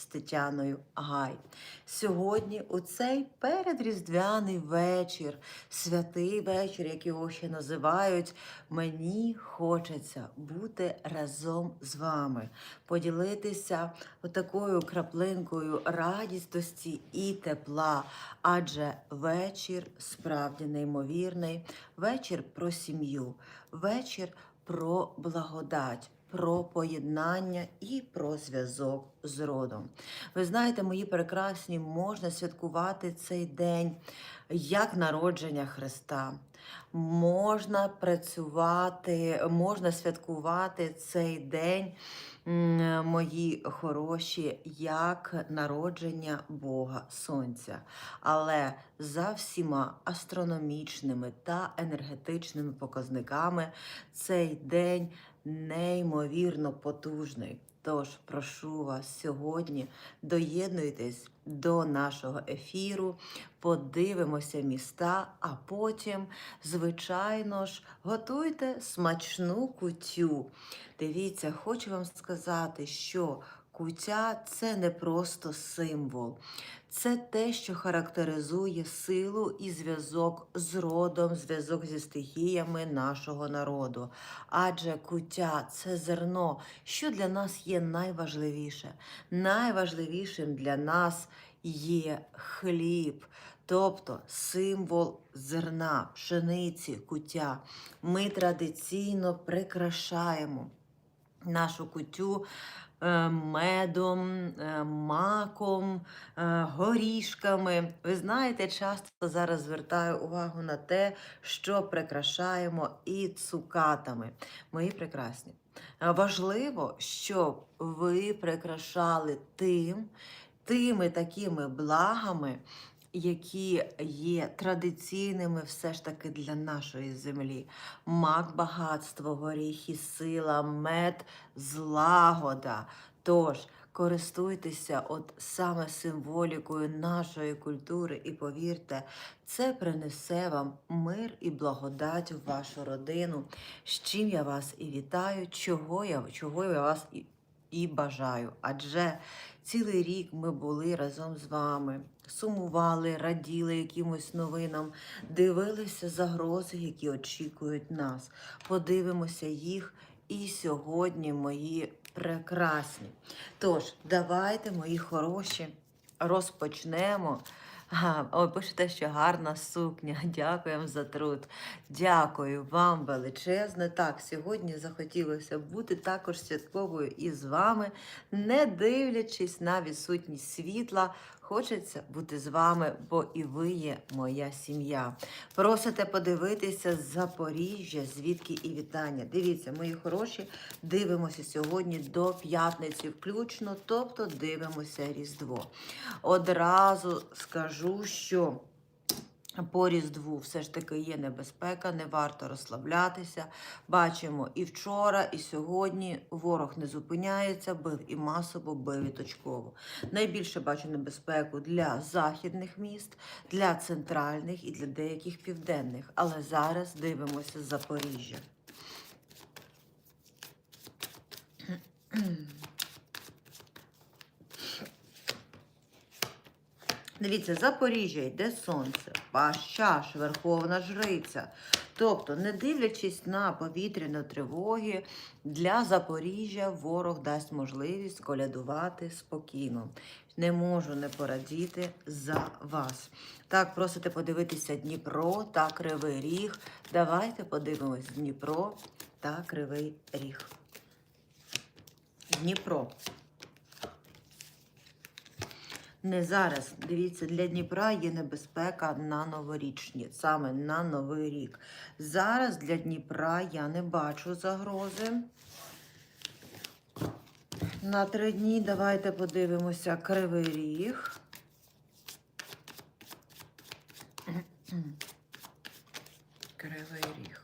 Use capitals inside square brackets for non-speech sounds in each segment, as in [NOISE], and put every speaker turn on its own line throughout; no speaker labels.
з Тетяною Гай. Сьогодні, у цей передріздвяний вечір, святий вечір, як його ще називають, мені хочеться бути разом з вами, поділитися отакою краплинкою радісності і тепла. Адже вечір справді неймовірний, вечір про сім'ю, вечір про благодать. Про поєднання і про зв'язок з родом. Ви знаєте, мої прекрасні, можна святкувати цей день як народження Христа. Можна працювати, можна святкувати цей день, мої хороші, як народження Бога Сонця. Але за всіма астрономічними та енергетичними показниками цей день неймовірно потужний. Тож прошу вас сьогодні доєднуйтесь до нашого ефіру, подивимося міста, а потім, звичайно ж, готуйте смачну кутю. Дивіться, хочу вам сказати, що кутя це не просто символ. Це те, що характеризує силу і зв'язок з родом, зв'язок зі стихіями нашого народу. Адже куття це зерно, що для нас є найважливіше. Найважливішим для нас є хліб, тобто символ зерна, пшениці, куття. Ми традиційно прикрашаємо нашу кутю е, медом, е, маком, е, горішками. Ви знаєте, часто зараз звертаю увагу на те, що прикрашаємо і цукатами. Мої прекрасні. Важливо, щоб ви прикрашали тим, тими такими благами, які є традиційними все ж таки для нашої землі. Мак, багатство, горіхи, сила, мед, злагода. Тож користуйтеся от саме символікою нашої культури, і повірте, це принесе вам мир і благодать в вашу родину. З чим я вас і вітаю, чого я, чого я вас і, і бажаю. Адже цілий рік ми були разом з вами, сумували, раділи якимось новинам, дивилися загрози, які очікують нас. Подивимося їх і сьогодні, мої прекрасні. Тож, давайте, мої хороші, розпочнемо. Ой, пишете, що гарна сукня. [LAUGHS] Дякуємо за труд. Дякую вам величезне. Так, сьогодні захотілося бути також святковою із вами, не дивлячись на відсутність світла. Хочеться бути з вами, бо і ви є моя сім'я. Просите подивитися з Запоріжжя, звідки і вітання. Дивіться, мої хороші, дивимося сьогодні до п'ятниці включно, тобто дивимося Різдво. Одразу скажу, що. По Різдву все ж таки є небезпека, не варто розслаблятися. Бачимо і вчора, і сьогодні ворог не зупиняється, бив і масово, бив і точково. Найбільше бачу небезпеку для західних міст, для центральних і для деяких південних. Але зараз дивимося Запоріжжя. Дивіться, Запоріжжя йде сонце, пащаш, верховна жриця. Тобто, не дивлячись на повітряні тривоги, для Запоріжжя ворог дасть можливість колядувати спокійно. Не можу не порадіти за вас. Так, просите подивитися Дніпро та Кривий Ріг. Давайте подивимось Дніпро та Кривий Ріг. Дніпро. Не зараз. Дивіться, для Дніпра є небезпека на новорічні, саме на Новий рік. Зараз для Дніпра я не бачу загрози. На три дні давайте подивимося Кривий Ріг. Кривий Ріг.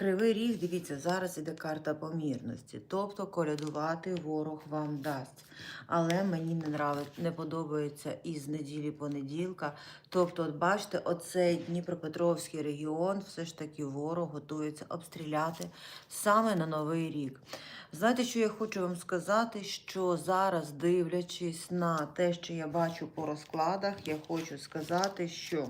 кривий ріг, дивіться, зараз іде карта помірності. Тобто колядувати ворог вам дасть. Але мені не нравить, не подобається із неділі понеділка. Тобто, от бачите, оцей Дніпропетровський регіон, все ж таки ворог готується обстріляти саме на Новий рік. Знаєте, що я хочу вам сказати? Що зараз, дивлячись на те, що я бачу по розкладах, я хочу сказати, що.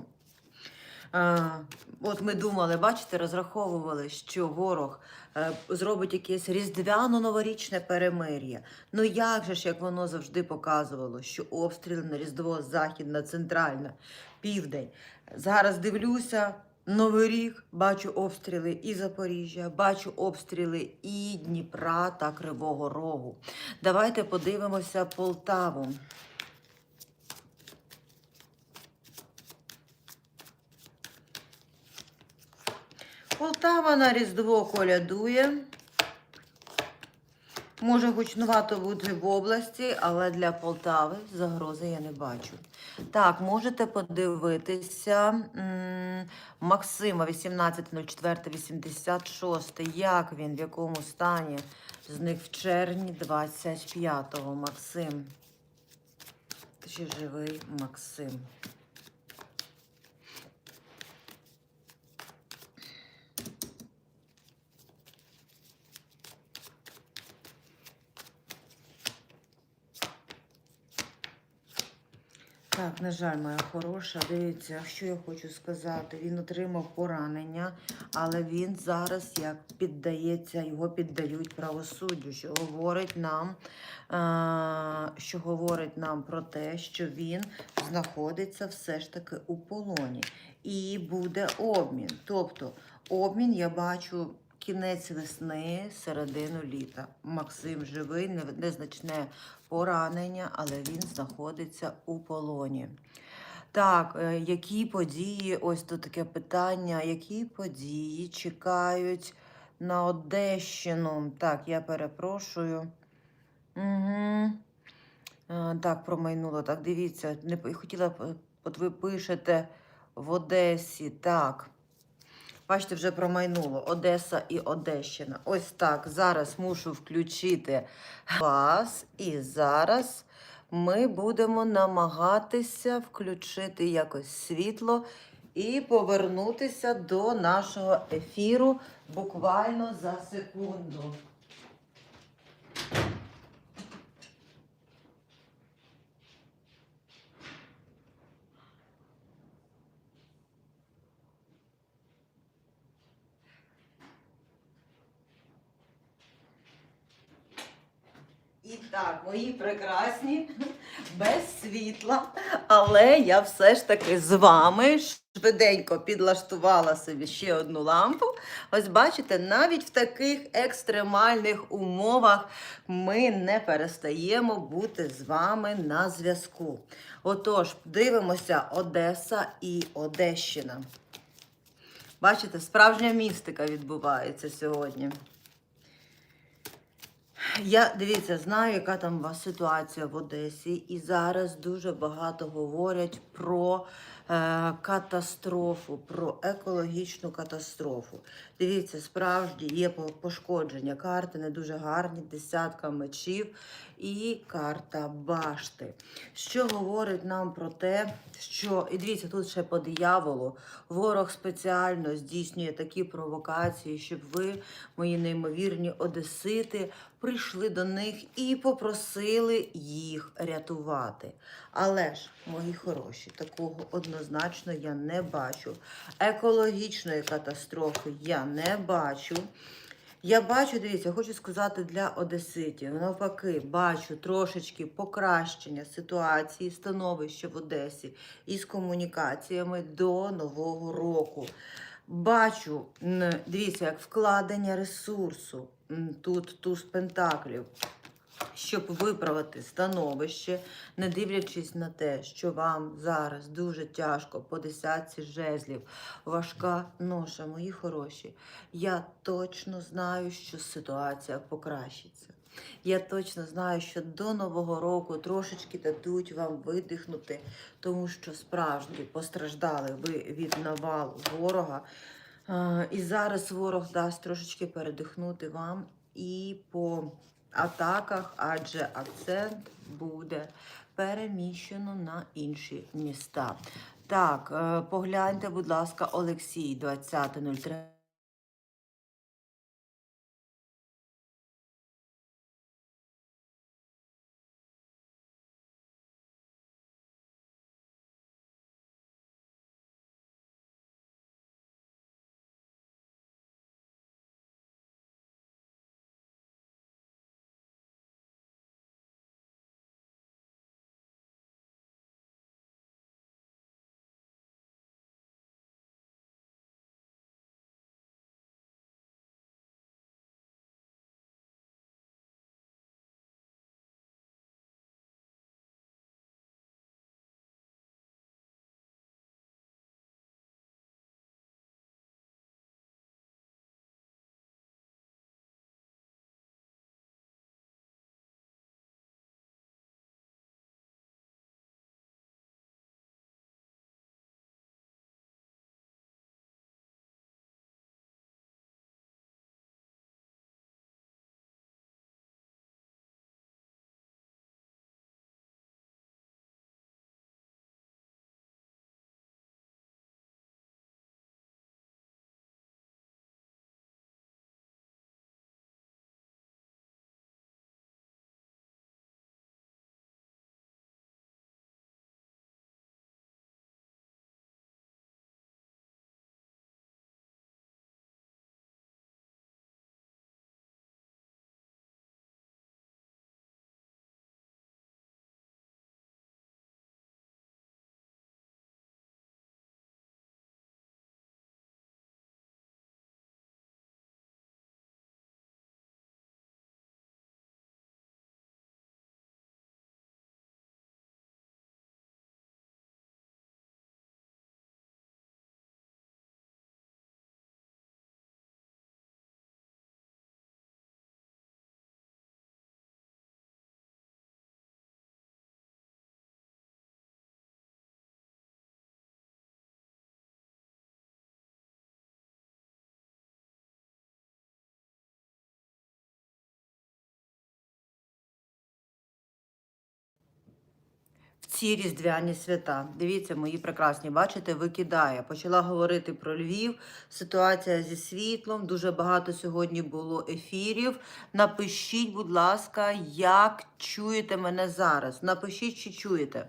От ми думали, бачите, розраховували, що ворог е, зробить якесь різдвяно-новорічне перемир'я. Ну як же ж, як воно завжди показувало, що обстріли на Різдво, Західна, Центральна, Південь. Зараз дивлюся. Новий рік бачу обстріли і Запоріжжя, бачу обстріли і Дніпра та Кривого Рогу. Давайте подивимося Полтаву. Полтава на Різдво колядує. Може, гучнувато бути в області, але для Полтави загрози я не бачу. Так, можете подивитися Максима 18.04.86. Як він, в якому стані? Зник в червні 25-го. Максим. Ще живий Максим. Так, на жаль, моя хороша, дивіться, що я хочу сказати. Він отримав поранення, але він зараз як піддається, його піддають правосуддю, що говорить нам, а, що говорить нам про те, що він знаходиться все ж таки у полоні. І буде обмін. Тобто, обмін я бачу. Кінець весни, середину літа. Максим живий, незначне поранення, але він знаходиться у полоні. Так, е, які події, ось тут таке питання, які події чекають на Одещину? Так, я перепрошую. Угу. Так, промайнуло. Так, дивіться, не хотіла, от ви пишете в Одесі. Так. Бачите, вже промайнуло Одеса і Одещина. Ось так. Зараз мушу включити вас. І зараз ми будемо намагатися включити якось світло і повернутися до нашого ефіру буквально за секунду. І так, мої прекрасні, без світла, але я все ж таки з вами швиденько підлаштувала собі ще одну лампу. Ось бачите, навіть в таких екстремальних умовах ми не перестаємо бути з вами на зв'язку. Отож, дивимося Одеса і Одещина. Бачите, справжня містика відбувається сьогодні. Я дивіться, знаю, яка там у вас ситуація в Одесі, і зараз дуже багато говорять про е, катастрофу, про екологічну катастрофу. Дивіться, справді є пошкодження. Карти не дуже гарні, десятка мечів і карта башти. Що говорить нам про те, що і дивіться, тут ще по дияволу ворог спеціально здійснює такі провокації, щоб ви, мої неймовірні одесити, прийшли до них і попросили їх рятувати. Але ж, мої хороші, такого однозначно я не бачу. Екологічної катастрофи я не бачу. Я бачу, дивіться, хочу сказати для одеситів. Навпаки, бачу трошечки покращення ситуації, становища в Одесі із комунікаціями до Нового року. Бачу, дивіться, як вкладення ресурсу. Тут туз пентаклів. Щоб виправити становище, не дивлячись на те, що вам зараз дуже тяжко по десятці жезлів, важка ноша, мої хороші. Я точно знаю, що ситуація покращиться. Я точно знаю, що до Нового року трошечки дадуть вам видихнути, тому що справді постраждали ви від навалу ворога. І зараз ворог дасть трошечки передихнути вам і по атаках, адже акцент буде переміщено на інші міста. Так, е, погляньте, будь ласка, Олексій, 20.03. в ці різдвяні свята. Дивіться, мої прекрасні, бачите, викидає. Почала говорити про Львів, ситуація зі світлом. Дуже багато сьогодні було ефірів. Напишіть, будь ласка, як чуєте мене зараз. Напишіть, чи чуєте.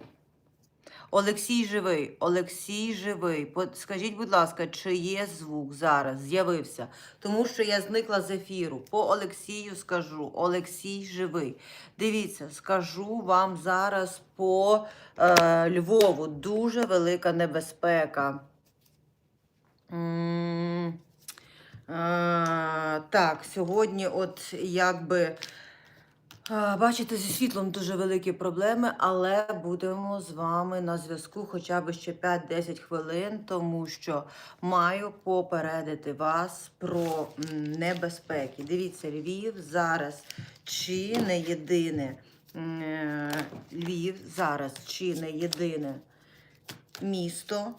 Олексій живий, Олексій живий. Скажіть, будь ласка, чи є звук зараз? З'явився. Тому що я зникла з ефіру. По Олексію скажу. Олексій живий. Дивіться, скажу вам зараз по е, Львову. Дуже велика небезпека. М, е, так, сьогодні, от якби. Бачите, зі світлом дуже великі проблеми, але будемо з вами на зв'язку хоча б ще 5-10 хвилин, тому що маю попередити вас про небезпеки. Дивіться, Львів зараз чи не єдине е, Львів зараз чи не єдине місто.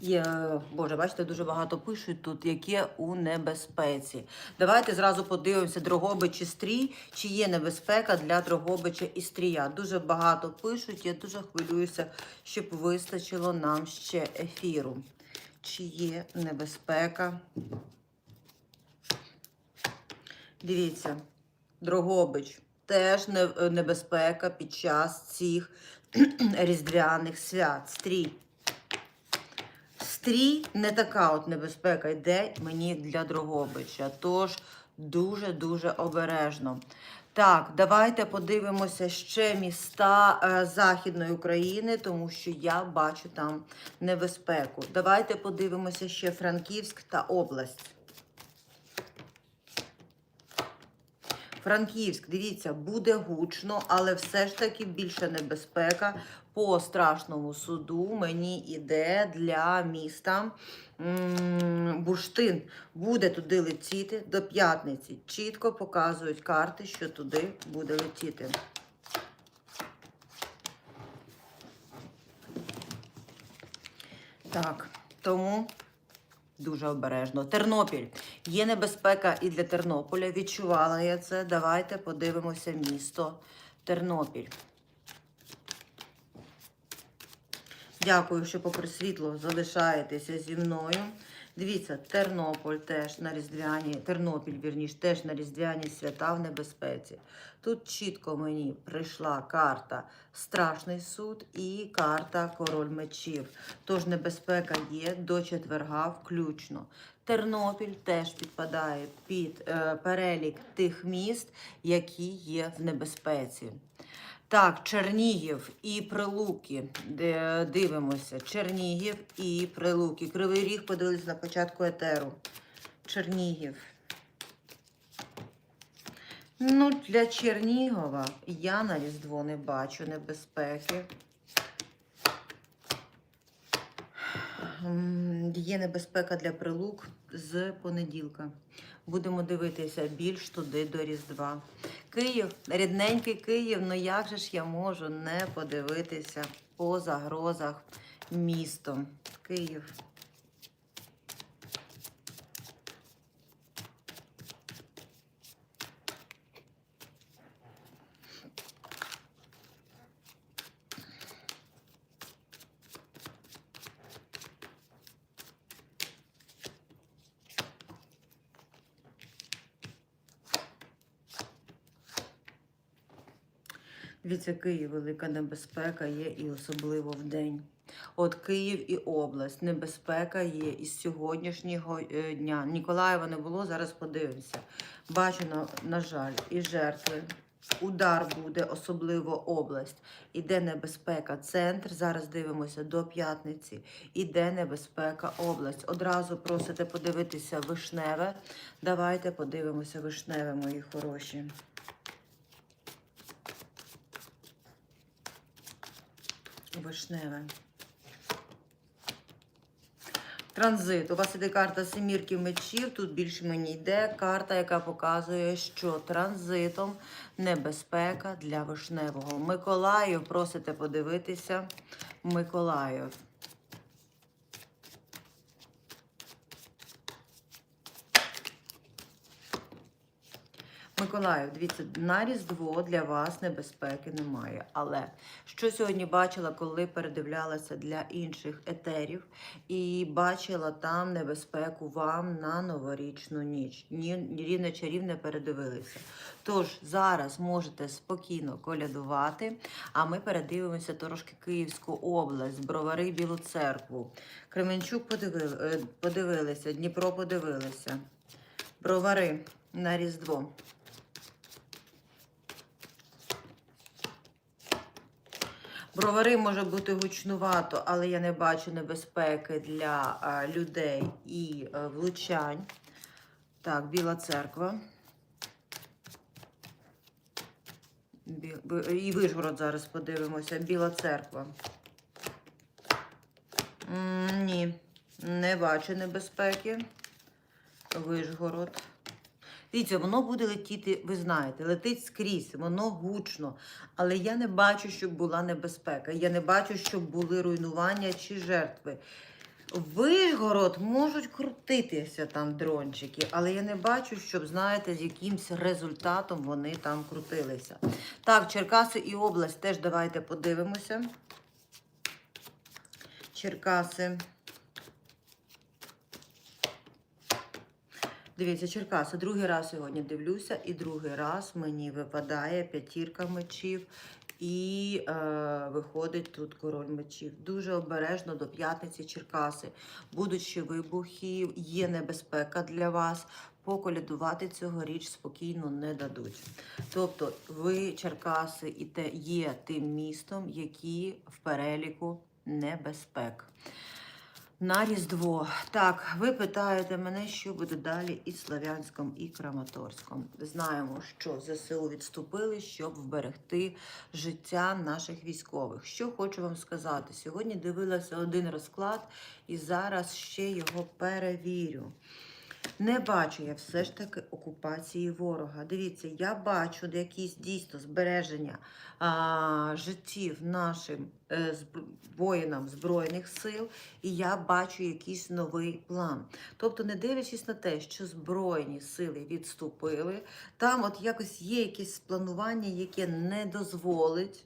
Є, Боже, бачите, дуже багато пишуть тут, яке у небезпеці. Давайте зразу подивимося, Дрогобич і Стрій, чи є небезпека для Дрогобича і Стрія. Дуже багато пишуть, я дуже хвилююся, щоб вистачило нам ще ефіру. Чи є небезпека? Дивіться, Дрогобич. Теж небезпека під час цих [CLEARS THROAT] різдвяних свят. Стрій. Стрій не така от небезпека йде мені для Дрогобича. Тож дуже-дуже обережно. Так, давайте подивимося ще міста е, Західної України, тому що я бачу там небезпеку. Давайте подивимося ще Франківськ та область. Франківськ, дивіться, буде гучно, але все ж таки більша небезпека по страшному суду мені іде для міста Бурштин. Буде туди летіти до п'ятниці. Чітко показують карти, що туди буде летіти. Так, Тому дуже обережно. Тернопіль. Є небезпека і для Тернополя. Відчувала я це. Давайте подивимося місто Тернопіль. Дякую, що попри світло залишаєтеся зі мною. Дивіться, Тернополь теж на різдвяні, Тернопіль, вірніш, теж на різдвяні свята в небезпеці. Тут чітко мені прийшла карта Страшний суд і карта Король мечів. Тож небезпека є до четверга включно. Тернопіль теж підпадає під е, перелік тих міст, які є в небезпеці. Так, Чернігів і Прилуки. Дивимося. Чернігів і Прилуки. Кривий ріг подивилися на початку етеру. Чернігів. Ну, для Чернігова я на Різдво не бачу небезпеки. Є небезпека для прилук з понеділка. Будемо дивитися більш туди до Різдва. Київ, рідненький Київ, ну як же ж я можу не подивитися по загрозах містом? Київ. Дивіться, Київ велика небезпека є і особливо в день. От Київ і область, небезпека є із сьогоднішнього е, дня. Ніколаєва не було, зараз подивимося. Бачу, на, на жаль, і жертви. Удар буде, особливо область. Іде небезпека. Центр. Зараз дивимося до п'ятниці. Іде небезпека область. Одразу просите подивитися вишневе. Давайте подивимося вишневе, мої хороші. Вишневе. Транзит. У вас іде карта семірки мечів. Тут більше мені йде карта, яка показує, що транзитом небезпека для вишневого. Миколаїв, просите подивитися. Миколаїв. Миколаїв, дивіться, на Різдво для вас небезпеки немає. Але що сьогодні бачила, коли передивлялася для інших етерів, і бачила там небезпеку вам на новорічну ніч. Ні, рівне чарів не передивилися. Тож зараз можете спокійно колядувати, а ми передивимося трошки Київську область, Бровари, Білу церкву. Кременчук подивили, е, подивилися, Дніпро подивилися. Бровари на Різдво. Бровари може бути гучнувато, але я не бачу небезпеки для а, людей і а, влучань. Так, Біла церква. Бі... І Вишгород зараз подивимося. Біла церква. М, Ні, не бачу небезпеки. Вишгород. Дивіться, воно буде летіти, ви знаєте, летить скрізь, воно гучно. Але я не бачу, щоб була небезпека. Я не бачу, щоб були руйнування чи жертви. Вишгород можуть крутитися там дрончики, але я не бачу, щоб, знаєте, з якимсь результатом вони там крутилися. Так, Черкаси і область теж давайте подивимося. Черкаси. Дивіться, Черкаси, другий раз сьогодні дивлюся, і другий раз мені випадає п'ятірка мечів, і е, виходить тут король мечів. Дуже обережно до п'ятниці Черкаси. Будуть ще вибухи, є небезпека для вас. Поколядувати цьогоріч спокійно не дадуть. Тобто, ви, Черкаси, і те є тим містом, які в переліку небезпек. На Різдво. Так, ви питаєте мене, що буде далі із Слов'янськом і Краматорськом. Знаємо, що ЗСУ відступили, щоб вберегти життя наших військових. Що хочу вам сказати? Сьогодні дивилася один розклад і зараз ще його перевірю. Не бачу я все ж таки окупації ворога. Дивіться, я бачу якісь дійсно збереження а, життів нашим е, воїнам Збройних сил, і я бачу якийсь новий план. Тобто, не дивлячись на те, що Збройні сили відступили, там от якось є якесь планування, яке не дозволить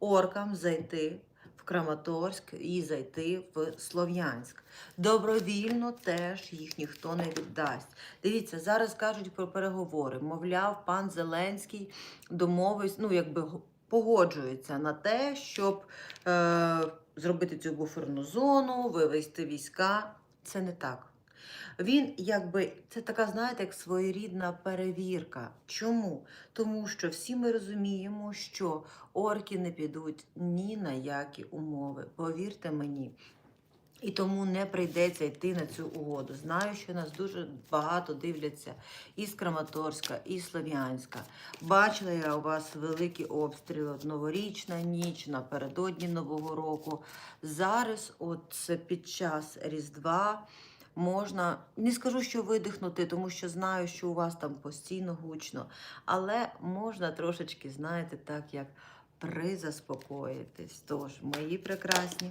оркам зайти Краматорськ і зайти в Слов'янськ. Добровільно теж їх ніхто не віддасть. Дивіться, зараз кажуть про переговори. Мовляв, пан Зеленський домовився, ну якби погоджується на те, щоб е, зробити цю буферну зону, вивести війська. Це не так. Він якби це така, знаєте, як своєрідна перевірка. Чому? Тому що всі ми розуміємо, що орки не підуть ні на які умови. Повірте мені. І тому не прийдеться йти на цю угоду. Знаю, що нас дуже багато дивляться і з Краматорська, і Слов'янська. Бачила я у вас великі обстріли, новорічна ніч, напередодні Нового року. Зараз, от під час Різдва, можна, не скажу, що видихнути, тому що знаю, що у вас там постійно гучно, але можна трошечки, знаєте, так як призаспокоїтись. Тож, мої прекрасні.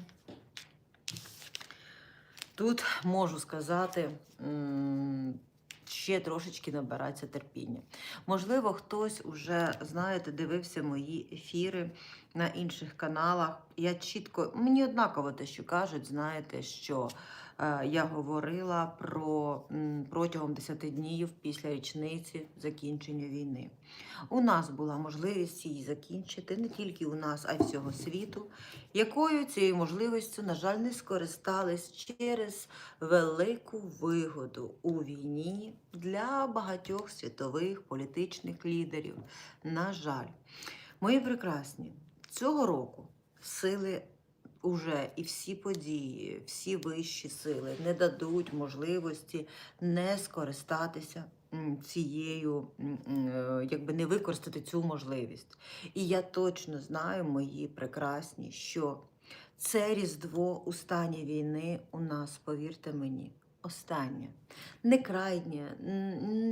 Тут можу сказати, ще трошечки набирається терпіння. Можливо, хтось уже, знаєте, дивився мої ефіри на інших каналах. Я чітко, мені однаково те, що кажуть, знаєте, що е, я говорила про протягом 10 днів після річниці закінчення війни. У нас була можливість її закінчити не тільки у нас, а й всього світу якою цією можливістю, на жаль, не скористались через велику вигоду у війні для багатьох світових політичних лідерів. На жаль, мої прекрасні, цього року сили. Уже і всі події, всі вищі сили не дадуть можливості не скористатися цією, е, якби не використати цю можливість. І я точно знаю, мої прекрасні, що це Різдво у стані війни у нас, повірте мені, останнє. Не крайнє,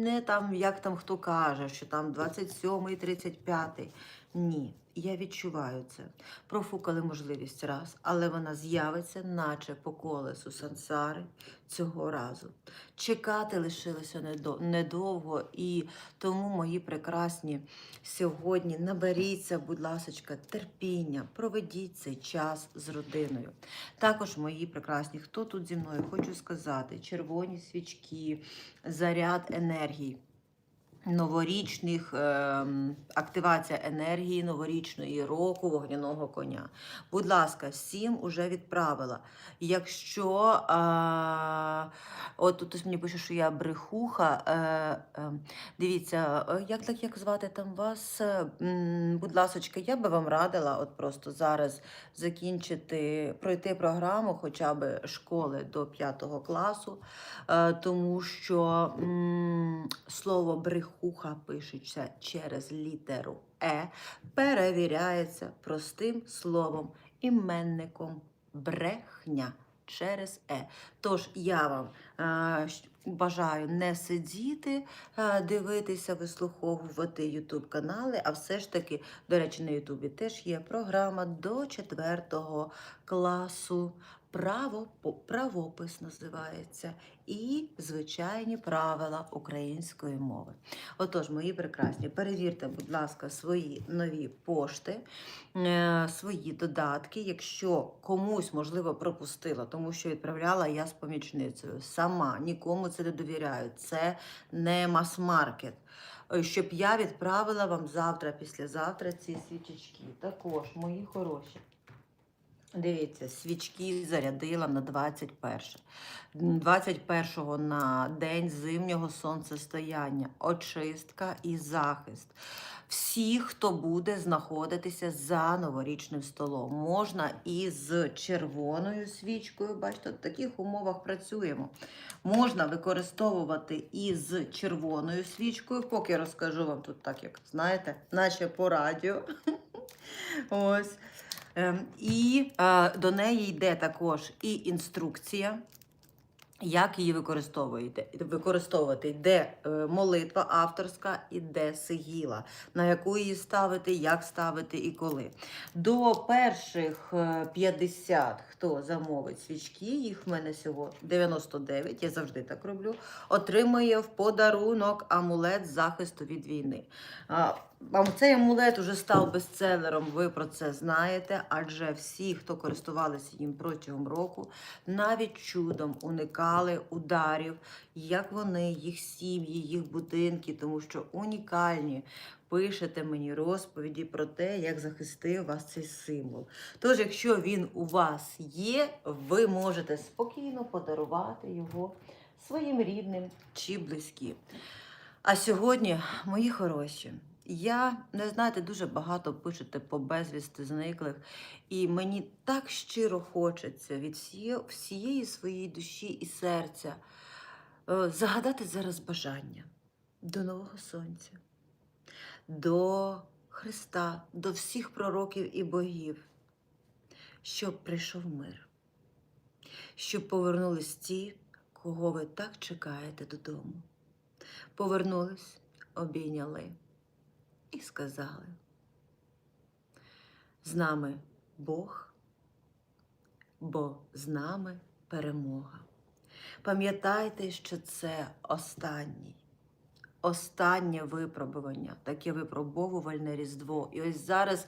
не там, як там хто каже, що там 27-й, 35-й. Ні, я відчуваю це. Профукали можливість раз, але вона з'явиться, наче по колесу сансари цього разу. Чекати лишилося недовго, і тому, мої прекрасні, сьогодні наберіться, будь ласочка, терпіння, проведіть цей час з родиною. Також, мої прекрасні, хто тут зі мною, хочу сказати, червоні свічки, заряд енергії. Новорічних ем, активація енергії новорічної року вогняного коня. Будь ласка, всім уже відправила. Якщо а, от тут мені пише, що я брехуха. Е, е, дивіться, е, як так як звати там вас? Е, Будь ласочка, я би вам радила от просто зараз закінчити, пройти програму хоча б школи до 5 класу, е, тому що м, слово брехуха пишеться через літеру Е, перевіряється простим словом, іменником брехня через Е. Тож я вам е, бажаю не сидіти, е, дивитися, вислуховувати Ютуб канали, а все ж таки, до речі, на Ютубі теж є програма до 4 класу. Право, правопис називається і звичайні правила української мови. Отож, мої прекрасні, перевірте, будь ласка, свої нові пошти, е, свої додатки. Якщо комусь, можливо, пропустила, тому що відправляла я з помічницею сама, нікому це не довіряю. Це не мас-маркет. Е, Щоб я відправила вам завтра, післязавтра ці свічечки. Також, мої хороші. Дивіться, свічки зарядила на 21. 21-го на день зимнього сонцестояння, очистка і захист. Всі, хто буде знаходитися за новорічним столом, можна і з червоною свічкою, бачите, в таких умовах працюємо. Можна використовувати і з червоною свічкою, поки розкажу вам тут так, як знаєте, наче по радіо. [LAUGHS] Ось. Ем, І е, до неї йде також і інструкція, Як її використовуєте? Використовувати, йде е, молитва авторська, іде сигіла, на яку її ставити, як ставити і коли. До перших е, 50, хто замовить свічки, їх в мене всього 99, я завжди так роблю, отримує в подарунок амулет захисту від війни. Цей амулет уже став бестселером, ви про це знаєте, адже всі, хто користувалися їм протягом року, навіть чудом уникали ударів, як вони, їх сім'ї, їх будинки, тому що унікальні. Пишете мені розповіді про те, як захистив вас цей символ. Тож, якщо він у вас є, ви можете спокійно подарувати його своїм рідним чи близьким. А сьогодні, мої хороші, я не знаєте, дуже багато пишете по безвісти зниклих, і мені так щиро хочеться від всієї, всієї своєї душі і серця е, загадати зараз бажання. До нового сонця, до Христа, до всіх пророків і богів, щоб прийшов мир, щоб повернулись ті, кого ви так чекаєте додому. Повернулись, обійняли і сказали: з нами Бог, бо з нами перемога. Пам'ятайте, що це останній, останнє випробування, таке випробовувальне Різдво. І ось зараз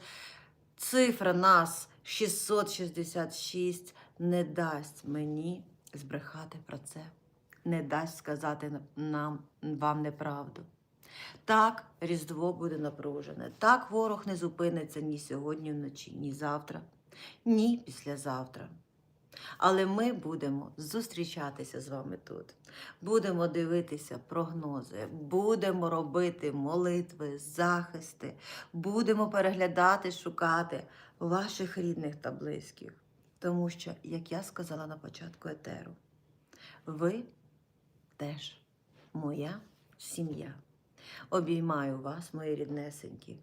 цифра нас 666 не дасть мені збрехати про це, не дасть сказати нам вам неправду. Так, Різдво буде напружене. Так, ворог не зупиниться ні сьогодні вночі, ні завтра, ні післязавтра. Але ми будемо зустрічатися з вами тут. Будемо дивитися прогнози, будемо робити молитви, захисти, будемо переглядати, шукати ваших рідних та близьких. Тому що, як я сказала на початку етеру, ви теж моя сім'я. Обіймаю вас, мої ріднесенькі,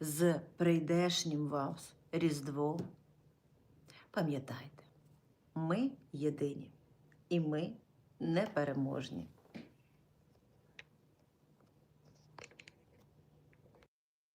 з прийдешнім вас Різдвом. Пам'ятайте, ми єдині і ми непереможні.